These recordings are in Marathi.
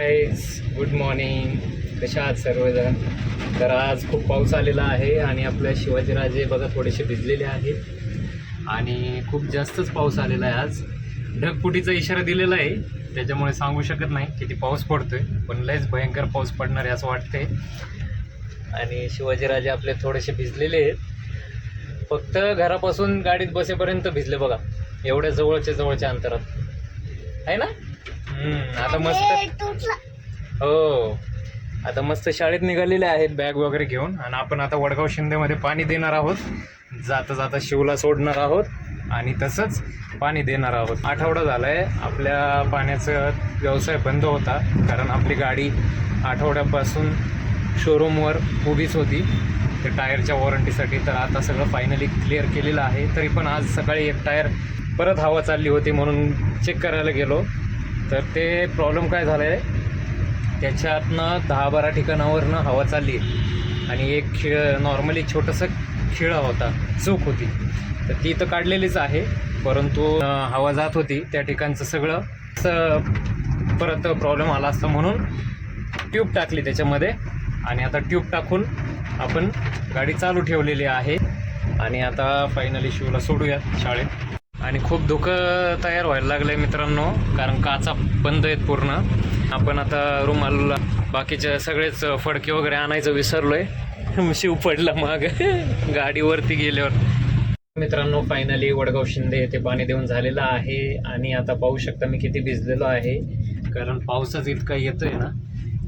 गाईज गुड मॉर्निंग कशा आहात सर्वजण? तर आज खूप पाऊस आलेला आहे आणि आपल्या शिवाजीराजे बघा थोडेसे भिजलेले आहेत. आणि खूप जास्तच पाऊस आलेला आहे आज. ढगफुटीचा इशारा दिलेला आहे. त्याच्यामुळे सांगू शकत नाही किती पाऊस पडतोय पण लयच भयंकर पाऊस पडणार आहे असं वाटतंय. आणि शिवाजीराजे आपले थोडेसे भिजलेले आहेत. फक्त घरापासून गाडीत बसेपर्यंत भिजले बघा. एवढ्या जवळच्या जवळच्या अंतरात. आहे ना? हम्म, आता मस्त हो. आता मस्त शाळेत निघालेले आहेत बॅग वगैरे घेऊन. आणि आपण आता वडगाव शिंदेमध्ये पाणी देणार आहोत. जाता जाता शिवला सोडणार आहोत. आणि तसंच पाणी देणार आहोत. आठवडा झाला आहे आपल्या पाण्याचा व्यवसाय बंद होता. कारण आपली गाडी आठवड्यापासून शोरूमवर उभीच होती. ते टायरच्या वॉरंटीसाठी तर आता सगळं फायनली क्लिअर केलेलं आहे. तरी पण आज सकाळी एक टायर परत हवा चालली होती म्हणून चेक करायला गेलो. तर ते प्रॉब्लेम काय झालं आहे त्याच्यातनं दहा बारा ठिकाणावरनं हवा चालली. आणि एक खिळ नॉर्मली छोटंसं खिळा होता. चूक होती. तर ती तर काढलेलीच आहे. परंतु हवा जात होती त्या ठिकाणचं सगळं. परत प्रॉब्लेम आला असता म्हणून ट्यूब टाकली त्याच्यामध्ये. आणि आता ट्यूब टाकून आपण गाडी चालू ठेवलेली आहे. आणि आता फायनली शिवला सोडूयात शाळेत. आणि खूप धुकं तयार व्हायला लागलं आहे मित्रांनो कारण काचा बंद आहेत पूर्ण. आपण आता रुमाल बाकीच्या सगळेच फडके वगैरे आणायचं विसरलो आहे शिव पडला माग. गाडीवरती गेल्यावर. मित्रांनो फायनली वडगाव शिंदे येथे पाणी देऊन झालेलं आहे. आणि आता पाहू शकता मी किती भिजलेलो आहे. कारण पावसाच इतका येतोय ना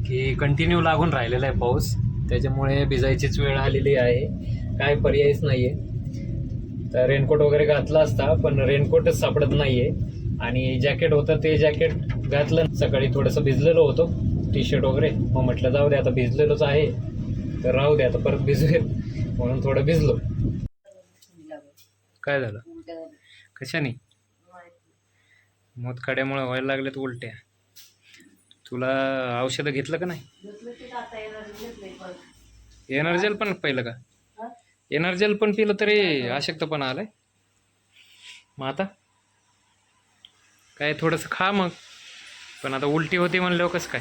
की कंटिन्यू लागून राहिलेला आहे पाऊस. त्याच्यामुळे भिजायचीच वेळ आलेली आहे. काय पर्यायच नाही आहे तर रेनकोट वगैरे घातला असता पण रेनकोटच सापडत नाहीये. आणि जॅकेट होतं ते जॅकेट घातलं सकाळी थोडंसं भिजलेलो होतो. टी शर्ट वगैरे. मग म्हटलं जाऊ दे आता भिजलेलोच आहे. तर राहू दे आता परत भिजूयात म्हणून थोडं भिजलो. काय झालं? कशाने? मोतखाड्यामुळे व्हायला लागल्यात उलट्या. तुला औषधं घेतलं का नाही? एनर्जेल पण पहिलं का? एनर्जेल पण पिलं तरी अशक्तपणा आलाय. मग आता? काय थोडंसं खा मग. पण आता उलटी होती म्हणल्यावर कसं काय?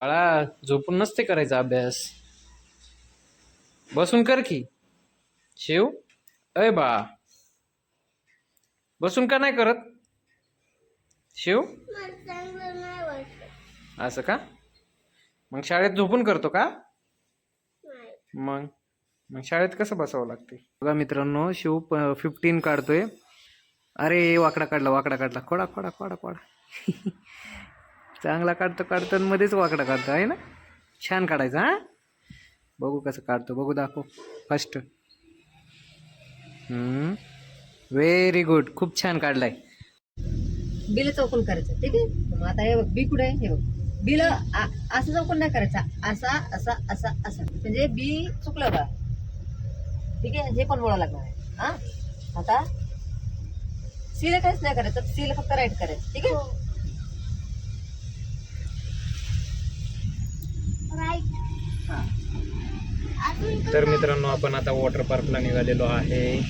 बाळा झोपून नसते करायचा अभ्यास. बसून कर की. शिव? अय बा. बसून का नाही करत? शिव? असं का? मग शाळेत झोपून करतो का? मग? मग शाळेत कसं बसावं लागते? बघा मित्रांनो शिव फिफ्टीन काढतोय. अरे वाकडा काढला वाकडा काढला. खोडा खोडा खोडा खोडा. चांगला काढतो काढतो मध्येच वाकडा काढतो आहे ना? छान काढायचा हा? बघू कसं काढतो बघू दाखव. फर्स्ट व्हेरी गुड खूप छान काढलाय. बिल चौकून करायचं ठीक आहे? मग आता हे बघ बी कुठे आहे? हे बघ. बिल असं चौकून नाही करायचा. असा असा असा असा. म्हणजे बी चुकलं का ठीक आहे? हे पण बोलावं लागणार आहे. हा? आता सीला काहीच नाही करायचं सीला फक्त राईट करायचं ठीक आहे? हा. तर मित्रांनो आपण आता वॉटर पार्कला निघालेलो आहे.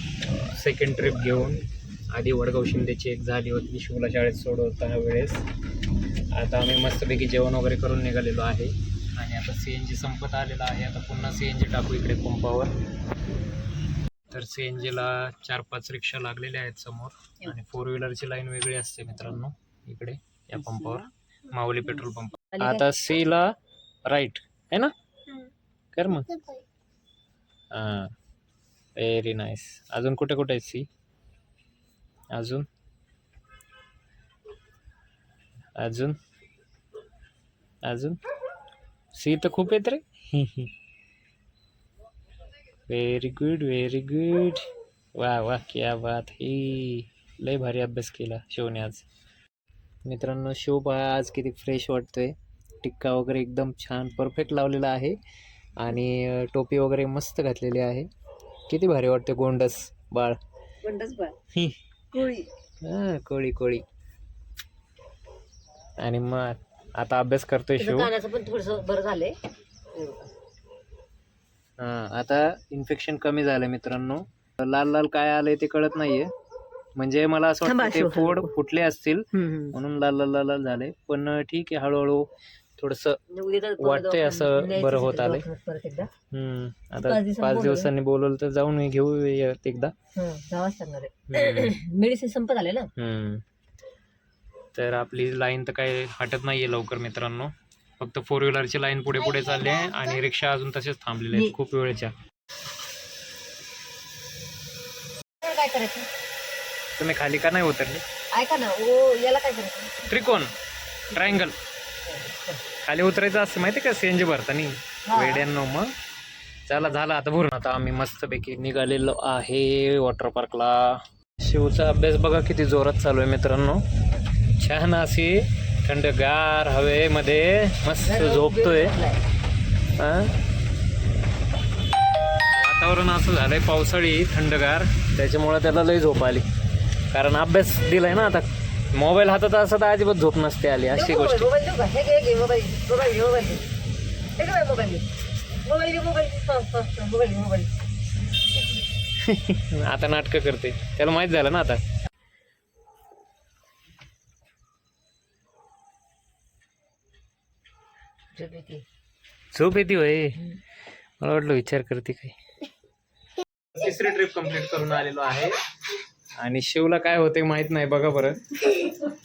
सेकंड ट्रिप घेऊन. आधी वडगाव शिंदेची एक झाली होती. शिवला शाळेत सोडवता वेळेस. आता आम्ही मस्तपैकी जेवण वगैरे करून निघालेलो आहे. आणि आता सी एन जी संपत आलेला आहे. आता पुन्हा सी एन जी टाकू इकडे पंपावर. तर सी एन जीला चार पाच रिक्षा लागलेल्या आहेत समोर. आणि फोर व्हीलरची लाईन वेगळी असते मित्रांनो इकडे या पंपावर. Mauli petrol pump. आता सी ला राईट आहे ना? कर मग. हां. व्हेरी नाईस अजून कुठे कुठे आहे सी अजून? अजून? अजून? सी तर खूप येत रे. व्हेरी गुड व्हेरी गुड वा वा क्या बात ही. लय भारी अभ्यास केला शिवने आज. मित्रांनो शिव पहा आज किती फ्रेश वाटतोय. टिक्का वगैरे एकदम छान परफेक्ट लावलेला आहे. आणि टोपी वगैरे मस्त घातलेली आहे. किती भारी वाटते गोंडस बाळ. बंडच बा ही. कोळी. हा, कोळी कोळी. आणि मग आता अभ्यास करतोय शिव कानाचं पण थोडस बरं झालंय हा आता इन्फेक्शन कमी झालं मित्रांनो लाल लाल काय आलंय ते कळत नाहीये म्हणजे मला असं वाटतं ते फोड. फुटले असतील म्हणून लाल लाल लाल लाल झाले पण ठीक आहे हळूहळू थोडस म्हणजे वाटतंय असं बरं होत आलंय. हम्म आता पाच दिवसांनी बोलवलं. तर जाऊन घेऊ एक- एकदा हं. मेडिसिन संपत आले ना हम्म. तर आपली लाईन तर काही हटत नाहीये लवकर मित्रांनो. फक्त फोर व्हीलरची लाईन पुढे पुढे चालली आहे आणि रिक्षा अजून तसेच थांबलेल्या आहेत खूप वेळच्या. तर काय करायचं तुम्ही खाली का नाही उतरले? ऐका ना ओ याला काय करायचं त्रिकोण ट्रायंगल. खाली उतरायचं असं माहिती का? सीएनजी भरतानी. वेड्यांनो मग. चला झालं आता भरून आता आम्ही मस्तपैकी निघालेलो आहे वॉटर पार्कला शिवचा अभ्यास बघा किती जोरात चालू आहे मित्रांनो. छान अशी थंडगार हवेमध्ये मस्त झोपतोय? वातावरण असं झालंय पावसाळी थंडगार. त्याच्यामुळे त्याला लय झोप आली. कारण अभ्यास दिलाय ना आता. मोबाईल हातात असं तर अजिबात झोप नसते आली अशी गोष्ट. आता नाटकं करते. त्याला माहीत झालं ना आता. झोप येते. झोप येते होय. मला वाटलं विचार करते काय तिसरी ट्रिप कंप्लीट करून आलेलो आहे. आणि शिवला काय होते माहीत नाही बघा बरं.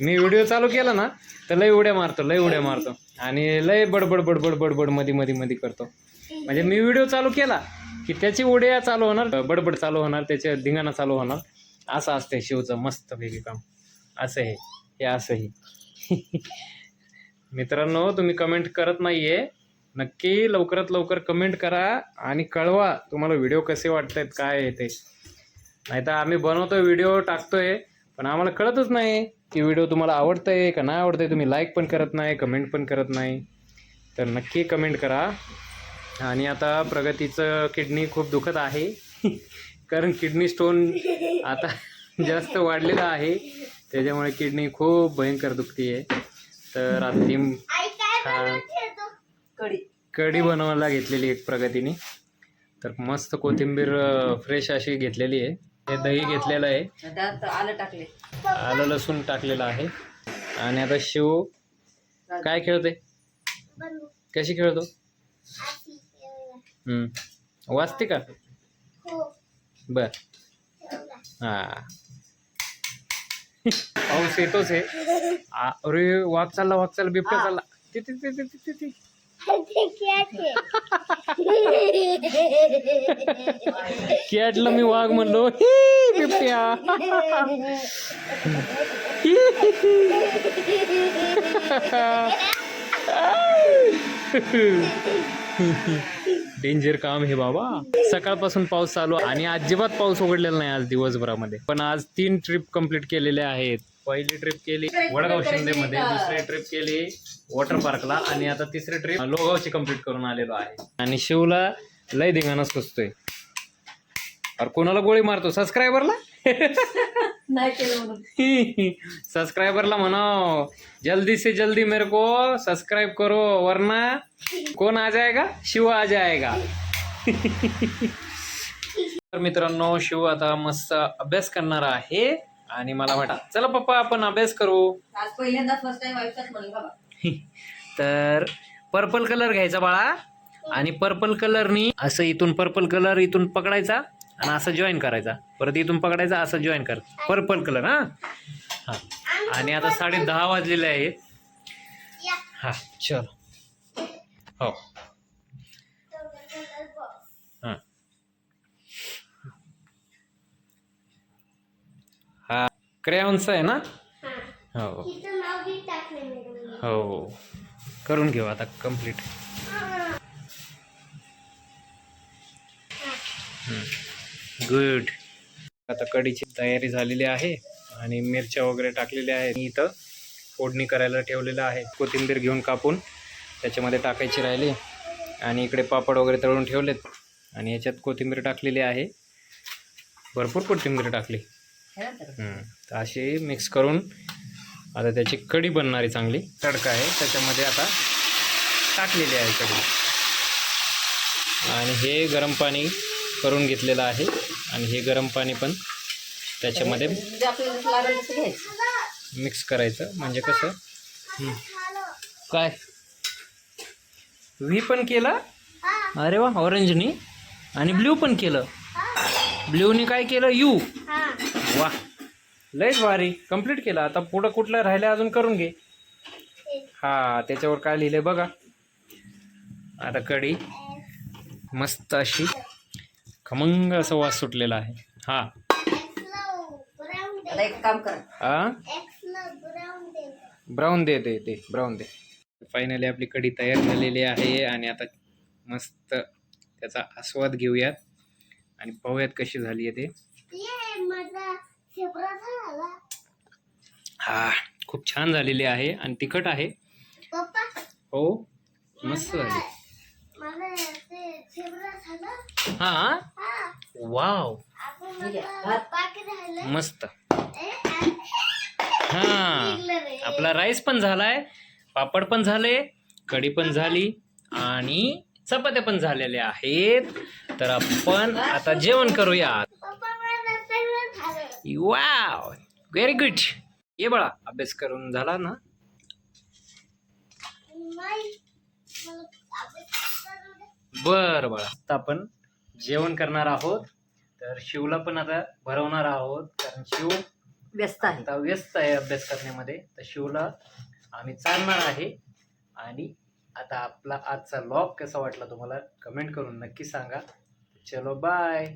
मी व्हिडिओ चालू केला ना तर लय उड्या मारतो लय उड्या मारतो. आणि लय बडबड बडबड बडबडमध्ये मध्ये मध्ये करतो. म्हणजे मी व्हिडिओ चालू केला की त्याची उड्या चालू होणार बडबड चालू होणार त्याचे धिंगाणा चालू होणार. असं असतंय शिवचं मस्त वेगळी काम. असं आहे हे असंही मित्रांनो तुम्ही कमेंट करत नाहीये. नक्की लवकरात लवकर कमेंट करा आणि कळवा तुम्हाला व्हिडिओ कसे वाटत आहेत काय आहे ते. नाही तर आम्ही बनवतोय व्हिडिओ टाकतोय पण आम्हाला कळतच नाही की व्हिडिओ तुम्हाला आवडतंय का नाही आवडतंय. तुम्ही लाईक पण करत नाही कमेंट पण करत नाही. तर नक्की कमेंट करा. आणि आता प्रगतीचं किडनी खूप दुखत आहे. कारण किडनी स्टोन आता जास्त वाढलेला आहे. त्याच्यामुळे किडनी खूप भयंकर दुखती आहे तर ती छान कढी. कढी बनवायला घेतलेली एक प्रगतीने. तर मस्त कोथिंबीर फ्रेश अशी घेतलेली आहे. हे दही घेतलेलं आहे. त्यात आलं टाकले. आलं लसूण टाकलेलं आहे. आणि आता शिव. काय खेळते कशी खेळतो? हम्म. वाचते का? बर. हा. पाऊस येतोच आहे. आ- अरे वाघ चालला वाघ चालला बिबट्या चालला. ती ती ती ती ती ती कॅटला मी वाघ म्हणलो बिबट्या. डेंजर काम हे बाबा. सकाळपासून पाऊस चालू आणि अजिबात पाऊस उघडलेला नाही आज दिवसभरामध्ये. पण आज तीन ट्रिप कंप्लीट केलेले आहेत. पहिली ट्रिप केली वडगाव शिंदेमध्ये दुसरी ट्रिप केली वॉटर पार्कला आणि आता तिसरी ट्रिप लोगावची कंप्लीट करून आलेलो आहे. आणि शिवला लय धिंगाणा सुचतोय. अरे कोणाला गोळी मारतो? सबस्क्रायबरला नाही केलं म्हणून. सब्सक्राइबरला म्हणाओ जल्दी से जल्दी मेरे को सब्सक्राइब करो वरना कोण आ जाएगा शिव आ जाएगा तर मित्रांनो शिव आता मस्त अभ्यास करणार आहे आणि मला म्हणा चला पप्पा आपण अभ्यास करू. आज पहिल्यांदा फर्स्ट टाइम आयुष्यात म्हणलं बाबा तर पर्पल कलर घ्यायचा बाळा. आणि पर्पल कलरनी असं इथून पर्पल कलर इथून पकडायचा. आणि असं जॉईन करायचा. परत इथून पकडायचा असं जॉईन कर. पर्पल कलर हा? हा. आणि आता साडे दहा वाजलेले आहेत हा चल. हो. हा. हा क्रेयॉन्स आहे ना? हो. हो. करून घेऊ आता कंप्लीट गुड आता कढीची तयारी झालेली आहे आणि मिरच्या वगैरे टाकलेल्या आहेत. इथं फोडणी करायला ठेवलेलं आहे. कोथिंबीर घेऊन कापून त्याच्यामध्ये टाकायची राहिली आणि इकडे पापड वगैरे तळून ठेवलेत. आणि याच्यात कोथिंबीर टाकलेली आहे. भरपूर कोथिंबीर टाकली. तर अशी मिक्स करून आता त्याची कढी बनणारी चांगली. तडका आहे. त्याच्यामध्ये आता टाकलेली आहे कढी. आणि हे गरम पाणी करून घेतलेलं आहे आणि हे गरम पाणी पण त्याच्यामध्ये म्हणजे घ्यायचं. मिक्स करायचं. म्हणजे कसं. काय? व्ही पण केलं? अरे वा ऑरेंजनी. आणि ब्ल्यू पण केलं. ब्ल्यूनी काय केलं? यू. वा. लयच भारी. कंप्लीट केलं. आता पुढं कुठलं राहिलं अजून करून घे. हा त्याच्यावर काय लिहिलंय बघा. आता कडी मस्त अशी. खमंग असं वास सुटलेला आहे? हा. आता एक काम कर. हा ब्राऊन दे दे दे ब्राऊन दे. फायनली आपली कढी तयार झालेली आहे आणि आता मस्त त्याचा आस्वाद घेऊयात आणि पाहूयात कशी झाली आहे ते. हा खूप छान झालेली आहे आणि तिखट आहे. हो मस्त झाली. हा? वाव. मस्त. हा. आपला राईस पण झालाय पापड पण झाले कढी पण झाली आणि चपात्या पण झालेल्या आहेत. तर आपण आता जेवण करूया. वाव. व्हेरी गुड ये बाळा अभ्यास करून झाला ना? बर बाळा आता आपण जेवण करणार आहोत. तर शिवला पण आता भरवणार आहोत. कारण शिव व्यस्त आहे. आता व्यस्त आहे अभ्यास करण्यामध्ये. तर शिवला आम्ही चालणार आहे. आणि आता आपला आजचा लॉग कसा वाटला तुम्हाला कमेंट करून नक्की सांगा. चलो बाय